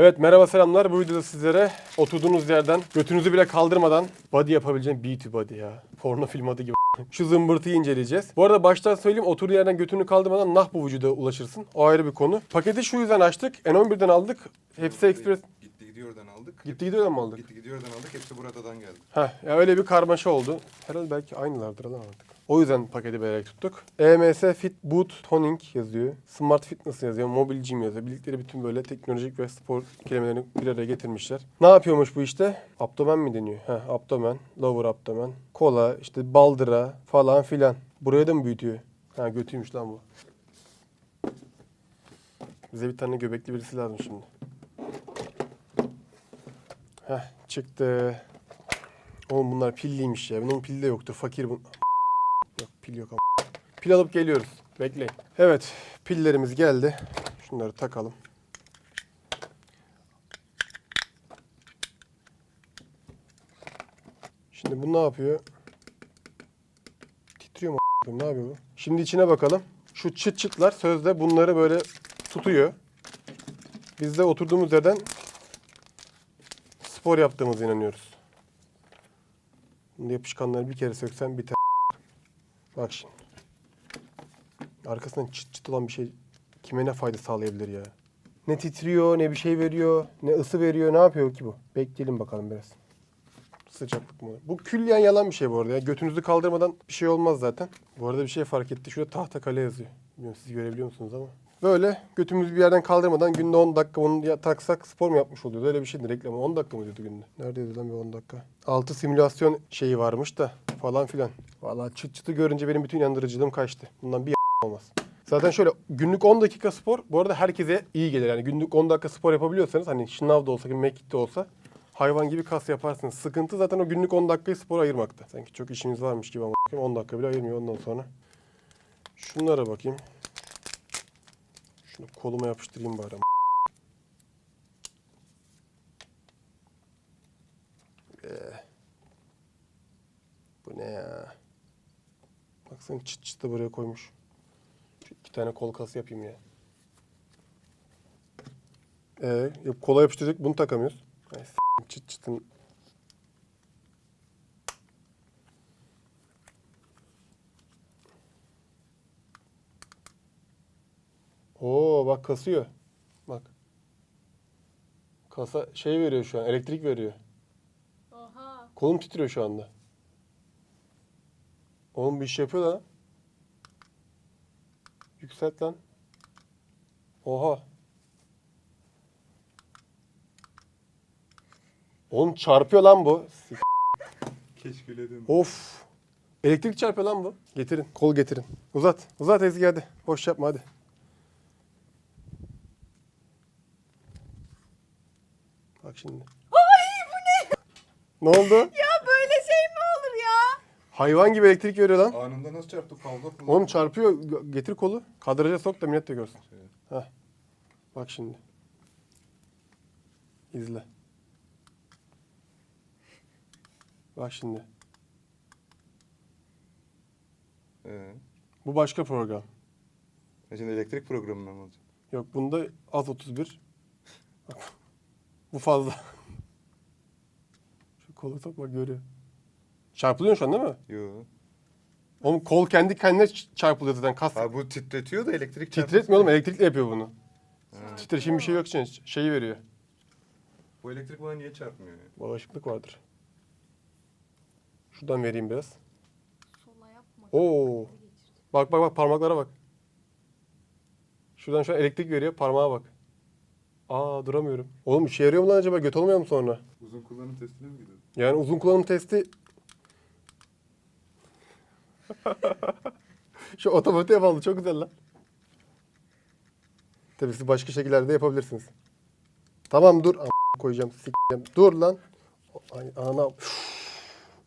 Evet merhaba selamlar. Bu videoda sizlere oturduğunuz yerden götünüzü bile kaldırmadan body yapabileceğim beauty body ya. Porno film adı gibi. Şu zımbırtıyı inceleyeceğiz. Bu arada baştan söyleyeyim oturduğu yerden götünü kaldırmadan nah bu vücuda ulaşırsın. O ayrı bir konu. Paketi şu yüzden açtık. N11'den aldık. Hepsi Express. Gitti gidiyordan aldık. Gitti gidiyor mu aldık? Gitti gidiyordan aldık. Hepsi buradan geldi. Heh, ya öyle bir karmaşa oldu. Herhalde belki aynılardır lan artık. O yüzden paketi vererek tuttuk. EMS Fit Boot Toning yazıyor. Smart Fitness yazıyor. Mobile Gym yazıyor. Bildikleri bütün böyle teknolojik ve spor kelimelerini bir araya getirmişler. Ne yapıyormuş bu işte? Abdomen mi deniyor? Heh, abdomen, lower abdomen, kola, işte baldıra falan filan. Buraya da mı büyütüyor? Ha götüymüş lan bu. Bize bir tane göbekli birisi lazım şimdi. Heh çıktı. Oğlum bunlar pilliymiş ya. Bunun pili de yoktur. Fakir bu. Yok pil yok ama. Pil alıp geliyoruz. Bekleyin. Evet pillerimiz geldi. Şunları takalım. Şimdi bu ne yapıyor? Titriyor mu? Ne yapıyor bu? Şimdi içine bakalım. Şu çıt çıtlar sözde bunları böyle tutuyor. Biz de oturduğumuz yerden spor yaptığımıza inanıyoruz. Yapışkanları bir kere söksen biter. Bak şimdi. Arkasından çıt çıt olan bir şey kime ne fayda sağlayabilir ya? Ne titriyor, ne bir şey veriyor, ne ısı veriyor, ne yapıyor ki bu? Bekleyelim bakalım biraz. Sıcaklık mı? Bu külliyen yalan bir şey bu arada ya. Götünüzü kaldırmadan bir şey olmaz zaten. Bu arada bir şey fark etti. Şurada tahta kale yazıyor. Bilmiyorum siz görebiliyor musunuz ama. Böyle götümüzü bir yerden kaldırmadan günde 10 dakika onu taksak spor mu yapmış oluyordu? Öyle bir şeydi reklamı. 10 dakika mı diyordu günde? Neredeydi lan bir 10 dakika? 6 simülasyon şeyi varmış da falan filan. Vallahi çıt çıtı görünce benim bütün inandırıcılığım kaçtı. Bundan bir olmaz. Zaten şöyle günlük 10 dakika spor bu arada herkese iyi gelir. Yani günlük 10 dakika spor yapabiliyorsanız hani şınav da olsa, mekik de olsa hayvan gibi kas yaparsınız. Sıkıntı zaten o günlük 10 dakikayı spor ayırmakta. Sanki çok işiniz varmış gibi ama 10 dakika bile ayırmıyor ondan sonra. Şunlara bakayım. Şunu koluma yapıştırayım bari. Ee, bu ne ya? Baksana çıt çıt da buraya koymuş. Şu iki tane kol kası yapayım ya. Ee, kola yapıştırdık bunu takamıyoruz. Ay, çıt çıtın. Oo bak kasıyor. Bak. Kasa şey veriyor şu an. Elektrik veriyor. Oha. Kolum titriyor şu anda. Oğlum bir iş yapıyor lan. Yükselt lan. Oha. Oğlum çarpıyor lan bu. Keşkületim. Of. Elektrik çarpıyor lan bu. Getirin. Kol getirin. Uzat. Uzat Ezgi hadi. Boş yapma hadi. Bak şimdi. Ay bu ne? Ne oldu? Ya böyle şey mi olur ya? Hayvan gibi elektrik veriyor lan. Anında nasıl çarptı? Kavga falan. Oğlum çarpıyor. G- Getir kolu. Kadraja sok da millet de görsün. Şey, Heh. Bak şimdi. İzle. Bak şimdi. Ee, Bu başka program. e şimdi elektrik programından mı olacak? Yok bunda az 31. Bu fazla. Şu kolu sok bak görüyor. Çarpılıyor şu an değil mi? Yo. Oğlum kol kendi kendine ç- çarpılıyor zaten. Kas Ha bu titretiyor da elektrik titretmiyor oğlum elektrikle yapıyor bunu. Ha. Titreşim bir şey yok için şeyi veriyor. Bu elektrik bana niye çarpmıyor ya? Bağışıklık vardır. Şuradan vereyim biraz. Sola yapma. Oo. Bak bak bak parmaklara bak. Şuradan şu an elektrik veriyor parmağa bak. Aa duramıyorum. Oğlum işe yarıyor mu lan acaba? Göt olmuyor mu sonra? Uzun kullanım testine mi gidiyorsun? Yani uzun kullanım testi... şu otomatik yapalım çok güzel lan. Tabii siz başka şekillerde yapabilirsiniz. Tamam dur. Am- koyacağım sikeceğim. Dur lan. Ay ana.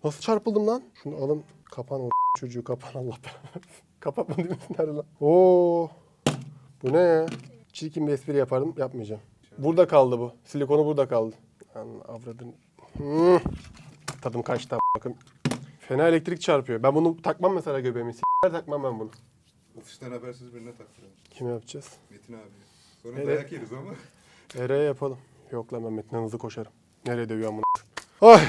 Nasıl çarpıldım lan? Şunu alın. Kapan o çocuğu kapan Allah belanı. Kapatma değil mi? Nerede lan? Oo. Bu ne ya? Çirkin bir espri yapardım. Yapmayacağım. Burada kaldı bu. Silikonu burada kaldı. Lan avradın. Hmm. Tadım kaçtı bakın. Fena elektrik çarpıyor. Ben bunu takmam mesela göbeğime. S**ler takmam ben bunu. Ofisten habersiz birine taktıralım. Kime yapacağız? Metin abi. Sonra Evet. dayak yeriz ama. Eray'a yapalım. Yok lan Mehmet'ten hızlı koşarım. Nereye dövüyor amına? Ay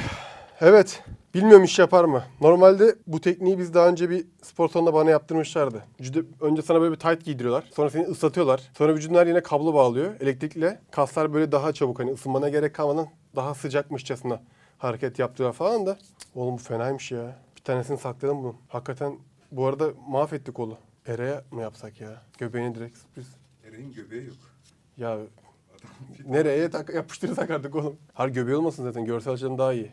evet. Bilmiyorum iş yapar mı? Normalde bu tekniği biz daha önce bir spor salonunda bana yaptırmışlardı. Vücudu, önce sana böyle bir tight giydiriyorlar. Sonra seni ıslatıyorlar. Sonra vücudun her yerine kablo bağlıyor. Elektrikle kaslar böyle daha çabuk hani ısınmana gerek kalmadan daha sıcakmışçasına hareket yaptırıyorlar falan da. Oğlum bu fenaymış ya. Bir tanesini sakladım bunu. Hakikaten bu arada mahvettik kolu. Era'ya mı yapsak ya? Göbeğine direkt sürpriz. Ereğin göbeği yok. Ya nereye tak yapıştırırsak artık oğlum. Har göbeği olmasın zaten. Görsel açıdan daha iyi.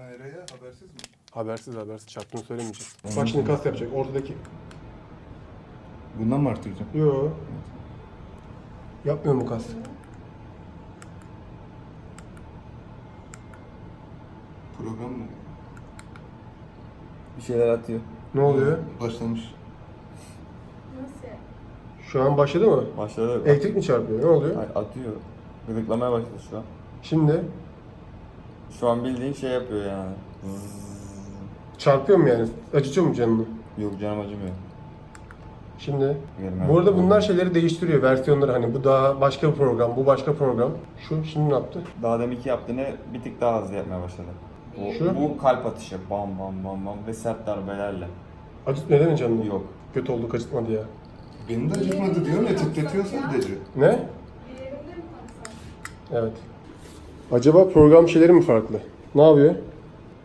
Sen Ereğe habersiz mi? Habersiz habersiz çarptığını söylemeyeceğiz. Bak şimdi kas yapacak ortadaki. Bundan mı arttıracağım? Yo. Yapmıyor mu kas? Program mı? Bir şeyler atıyor. Ne oluyor? Başlamış. Nasıl? Şu an başladı mı? Başladı. Elektrik mi çarpıyor? Ne oluyor? Ay, atıyor. Gıdıklamaya başladı şu an. Şimdi Şu an bildiğin şey yapıyor yani. çarpıyor mu yani? Acıtıyor mu canını? Yok canım acımıyor. Şimdi Görmem. bu arada bunlar şeyleri değiştiriyor versiyonları hani bu daha başka bir program, bu başka program. Şu şimdi ne yaptı? Daha deminki yaptığını bir tık daha hızlı yapmaya başladı. Bu, Şu? bu kalp atışı. Bam bam bam bam ve sert darbelerle. Acıt neden canını? Yok. Kötü oldu acıtmadı ya. Benim de acıtmadı diyorum ya titretiyor sadece. Ne? Mi? Evet. Acaba program şeyleri mi farklı? Ne yapıyor?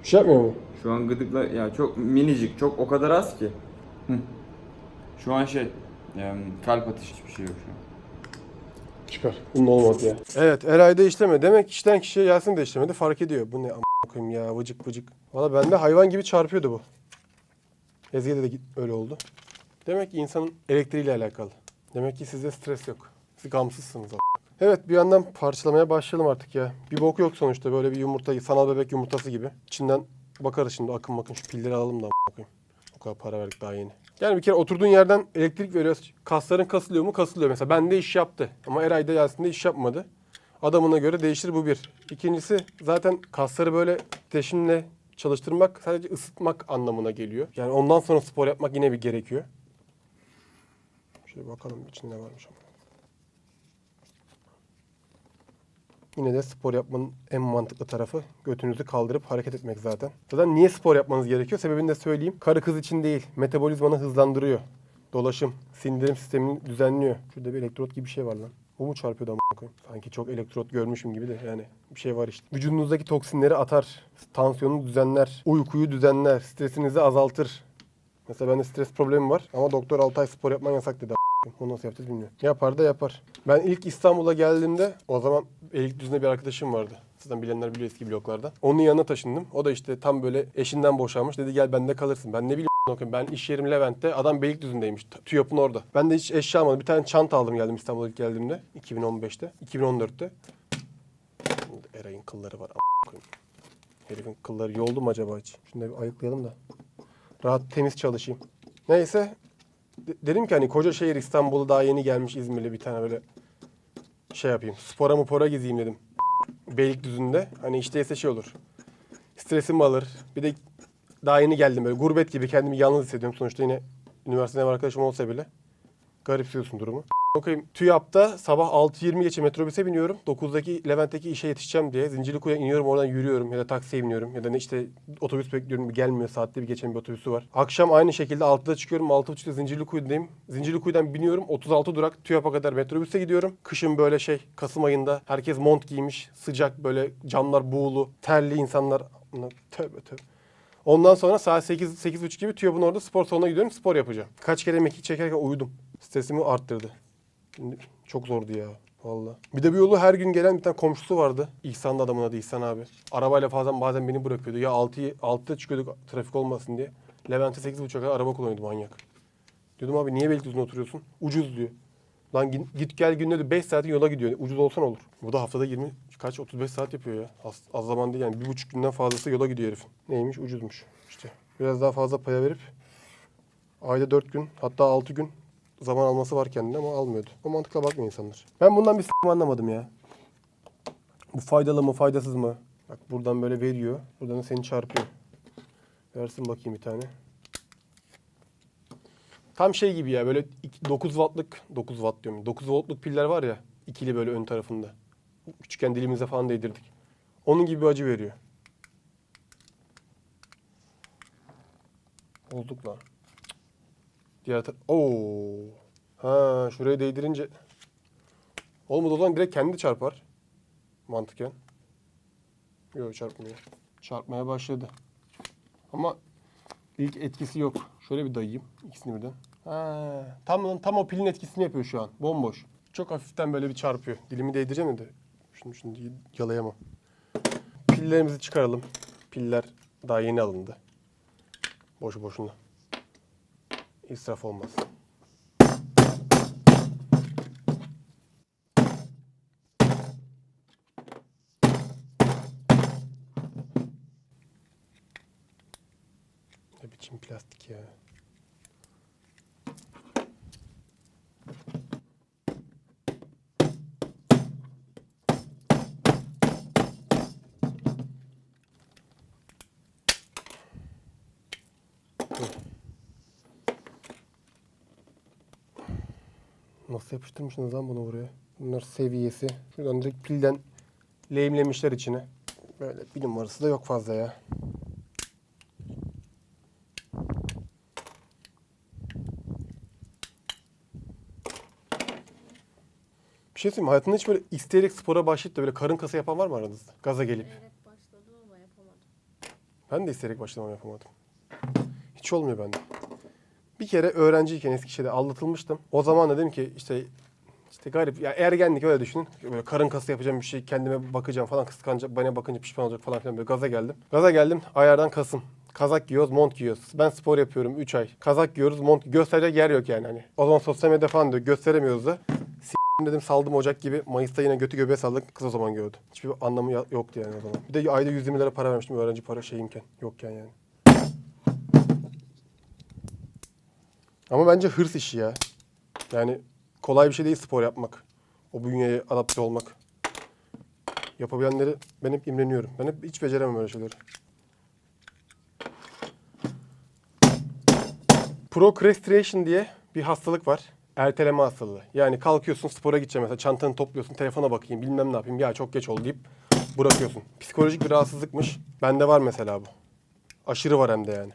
Bir şey yapmıyor mu? Şu an gıdıkla ya çok minicik, çok o kadar az ki. Hı. Şu an şey yani kalp atışı hiçbir şey yok şu an. Çıkar. Bunun olmadı ya. Evet Eray'da işleme. Demek kişiden kişiye Yasin de işlemedi. Fark ediyor. Bu ne a**ına koyayım ya vıcık vıcık. Valla bende hayvan gibi çarpıyordu bu. Ezgi'de de öyle oldu. Demek ki insanın elektriğiyle alakalı. Demek ki sizde stres yok. Siz gamsızsınız a**. Evet bir yandan parçalamaya başlayalım artık ya. Bir bok yok sonuçta böyle bir yumurta, sanal bebek yumurtası gibi. İçinden bakarız şimdi akın bakın şu pilleri alalım da a**ına koyayım. O kadar para verdik daha yeni. Yani bir kere oturduğun yerden elektrik veriyoruz. Kasların kasılıyor mu? Kasılıyor. Mesela bende iş yaptı. Ama Eray'da Yasin'de iş yapmadı. Adamına göre değişir bu bir. İkincisi zaten kasları böyle titreşimle çalıştırmak sadece ısıtmak anlamına geliyor. Yani ondan sonra spor yapmak yine bir gerekiyor. Şöyle bakalım içinde varmış ama. Yine de spor yapmanın en mantıklı tarafı götünüzü kaldırıp hareket etmek zaten. Zaten niye spor yapmanız gerekiyor? Sebebini de söyleyeyim. Karı kız için değil. Metabolizmanı hızlandırıyor. Dolaşım, sindirim sistemini düzenliyor. Şurada bir elektrot gibi bir şey var lan. Bu mu çarpıyordu amına koyayım? Sanki çok elektrot görmüşüm gibi de yani bir şey var işte. Vücudunuzdaki toksinleri atar, tansiyonu düzenler, uykuyu düzenler, stresinizi azaltır. Mesela bende stres problemi var ama doktor 6 ay spor yapman yasak dedi. O nasıl yapacağız bilmiyorum. Yapar da yapar. Ben ilk İstanbul'a geldiğimde o zaman Beylikdüzü'nde bir arkadaşım vardı. Zaten bilenler biliyor eski bloklarda. Onun yanına taşındım. O da işte tam böyle eşinden boşanmış. Dedi gel bende kalırsın. Ben ne bileyim koyayım. Ben iş yerim Levent'te. Adam Beylikdüzü'ndeymiş. TÜYAP'ın orada. Ben de hiç eşya almadım. Bir tane çanta aldım geldim İstanbul'a ilk geldiğimde. 2015'te. 2014'te. Burada Eray'ın kılları var. Herifin kılları yoldu mu acaba hiç? Şunu da bir ayıklayalım da. Rahat temiz çalışayım. Neyse de- dedim ki hani koca şehir İstanbul'a daha yeni gelmiş İzmir'le bir tane böyle şey yapayım. Spora mı pora gezeyim dedim. Beylikdüzü'nde. Hani işteyse şey olur. Stresim alır. Bir de daha yeni geldim böyle gurbet gibi kendimi yalnız hissediyorum. Sonuçta yine üniversiteden ev arkadaşım olsa bile. Garipsiyorsun durumu. Okuyayım. TÜYAP'ta sabah 6.20 geçe metrobüse biniyorum. 9'daki Levent'teki işe yetişeceğim diye. Zincirlikuyu iniyorum oradan yürüyorum ya da taksiye biniyorum. Ya da ne işte otobüs bekliyorum gelmiyor saatte bir geçen bir otobüsü var. Akşam aynı şekilde 6'da çıkıyorum 6.30'da Zincirlikuyu'dayım. Zincirlikuyu'dan biniyorum 36 durak TÜYAP'a kadar metrobüse gidiyorum. Kışın böyle şey Kasım ayında herkes mont giymiş sıcak böyle camlar buğulu terli insanlar. Tövbe tövbe. Ondan sonra saat 8 8.30 gibi TÜYAP'ın orada spor salonuna gidiyorum spor yapacağım. Kaç kere mekik çekerken uyudum. Stresimi arttırdı. Şimdi çok zordu ya. Valla. Bir de bir yolu her gün gelen bir tane komşusu vardı. İhsan'da adamın adı İhsan abi. Arabayla bazen bazen beni bırakıyordu. Ya 6'yı 6'da çıkıyorduk trafik olmasın diye. Levent'e 8.30'a kadar araba kullanıyordu manyak. Diyordum abi niye Beylikdüzü'nde oturuyorsun? Ucuz diyor. Lan git, gel günde de 5 saatin yola gidiyor. Ucuz olsan olur. Bu da haftada 20 kaç 35 saat yapıyor ya. Az, az zaman değil yani. Bir buçuk günden fazlası yola gidiyor herifin. Neymiş ucuzmuş. İşte biraz daha fazla paya verip ayda 4 gün hatta 6 gün zaman alması var kendine ama almıyordu. O mantıkla bakmıyor insanlar. Ben bundan bir s*** anlamadım ya. Bu faydalı mı faydasız mı? Bak buradan böyle veriyor. Buradan da seni çarpıyor. Versin bakayım bir tane. Tam şey gibi ya böyle iki- 9 wattlık 9 watt diyorum. 9 voltluk piller var ya ikili böyle ön tarafında. Küçükken dilimize falan değdirdik. Onun gibi bir acı veriyor. Olduk lan. Diğer tar- Oo. Ha, şuraya değdirince Olmadı o zaman direkt kendi çarpar. Mantıken. Yok çarpmıyor. Çarpmaya başladı. Ama ilk etkisi yok. Şöyle bir dayayayım ikisini birden. Ha, tam tam o pilin etkisini yapıyor şu an. Bomboş. Çok hafiften böyle bir çarpıyor. Dilimi değdireceğim de. Şimdi şimdi yalayamam. Pillerimizi çıkaralım. Piller daha yeni alındı. Boşu boşuna. İsraf olmaz. Ne biçim plastik ya. Nasıl yapıştırmışsınız lan bunu buraya? Bunlar seviyesi. Şuradan direkt pilden lehimlemişler içine. Böyle bir numarası da yok fazla ya. Bir şey söyleyeyim mi? Hayatında hiç böyle isteyerek spora başlayıp da böyle karın kası yapan var mı aranızda? Gaza gelip. Evet başladım ama yapamadım. Ben de isteyerek başlamam yapamadım. Hiç olmuyor bende. Bir kere öğrenciyken Eskişehir'de aldatılmıştım. O zaman dedim ki işte işte garip ya ergenlik öyle düşünün. Böyle karın kası yapacağım bir şey kendime bakacağım falan kıskanacak bana bakınca pişman olacak falan filan böyle gaza geldim. Gaza geldim ayardan kasım. Kazak giyiyoruz, mont giyiyoruz. Ben spor yapıyorum 3 ay. Kazak giyiyoruz, mont gösterecek yer yok yani hani. O zaman sosyal medya falan diyor gösteremiyoruz da. S**tim dedim saldım Ocak gibi. Mayıs'ta yine götü göbeğe saldık. Kız o zaman gördü. Hiçbir anlamı ya- yoktu yani o zaman. Bir de ayda 120 lira para vermiştim öğrenci para şeyimken. Yokken yani. Ama bence hırs işi ya. Yani kolay bir şey değil spor yapmak. O bünyeye adapte olmak. Yapabilenleri ben hep imreniyorum. Ben hep hiç beceremem öyle şeyleri. Procrastination diye bir hastalık var. Erteleme hastalığı. Yani kalkıyorsun spora gideceğim mesela çantanı topluyorsun telefona bakayım bilmem ne yapayım ya çok geç oldu deyip bırakıyorsun. Psikolojik bir rahatsızlıkmış. Bende var mesela bu. Aşırı var hem de yani.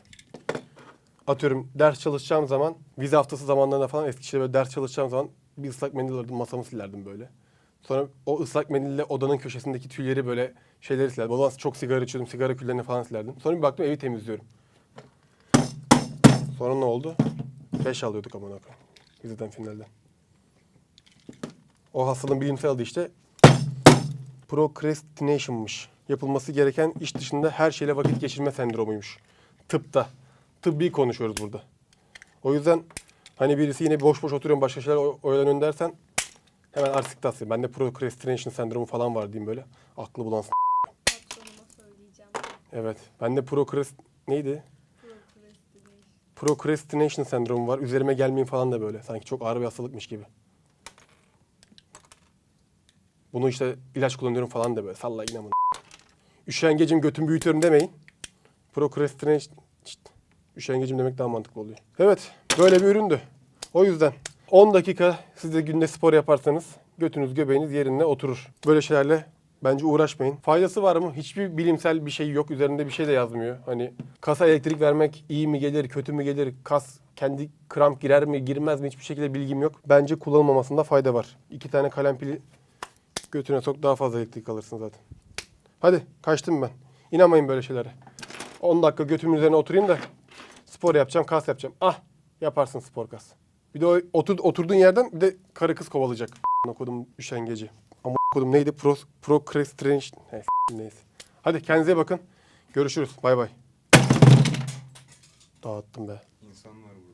Atıyorum ders çalışacağım zaman vize haftası zamanlarında falan Eskişehir'de böyle ders çalışacağım zaman bir ıslak mendil alırdım masamı silerdim böyle. Sonra o ıslak mendille odanın köşesindeki tüyleri böyle şeyleri silerdim. O zaman çok sigara içiyordum sigara küllerini falan silerdim. Sonra bir baktım evi temizliyorum. Sonra ne oldu? 5 alıyorduk amına koyayım. Vizeden finalden. O hastalığın bilimsel adı işte procrastination'mış. Yapılması gereken iş dışında her şeyle vakit geçirme sendromuymuş. Tıpta. Tıbbi konuşuyoruz burada. O yüzden hani birisi yine boş boş oturuyorum başka şeyler oyalanıyorum dersen hemen arsiktasyon. Bende procrastination sendromu falan var diyeyim böyle. Aklı bulansın. Patronuma söyleyeceğim. Evet. Bende procrast... Neydi? Procrastination. Sendromu var. Üzerime gelmeyin falan da böyle. Sanki çok ağır bir hastalıkmış gibi. Bunu işte ilaç kullanıyorum falan da böyle. Salla bunu. Üşengecim götümü büyütüyorum demeyin. Procrastination... Üşengecim demek daha mantıklı oluyor. Evet. Böyle bir üründü. O yüzden 10 dakika siz de günde spor yaparsanız götünüz göbeğiniz yerine oturur. Böyle şeylerle bence uğraşmayın. Faydası var mı? Hiçbir bilimsel bir şey yok. Üzerinde bir şey de yazmıyor. Hani kasa elektrik vermek iyi mi gelir, kötü mü gelir? Kas kendi kramp girer mi, girmez mi? Hiçbir şekilde bilgim yok. Bence kullanılmamasında fayda var. İki tane kalem pili götüne sok daha fazla elektrik alırsın zaten. Hadi kaçtım ben. İnanmayın böyle şeylere. 10 dakika götümün üzerine oturayım da spor yapacağım, kas yapacağım. Ah yaparsın spor kas. Bir de o otur, oturduğun yerden bir de karı kız kovalayacak. Okudum üşengeci. Ama okudum neydi? Pro, procrastination. Neyse, neyse. Hadi kendinize bakın. Görüşürüz. Bay bay. Dağıttım be. İnsan var.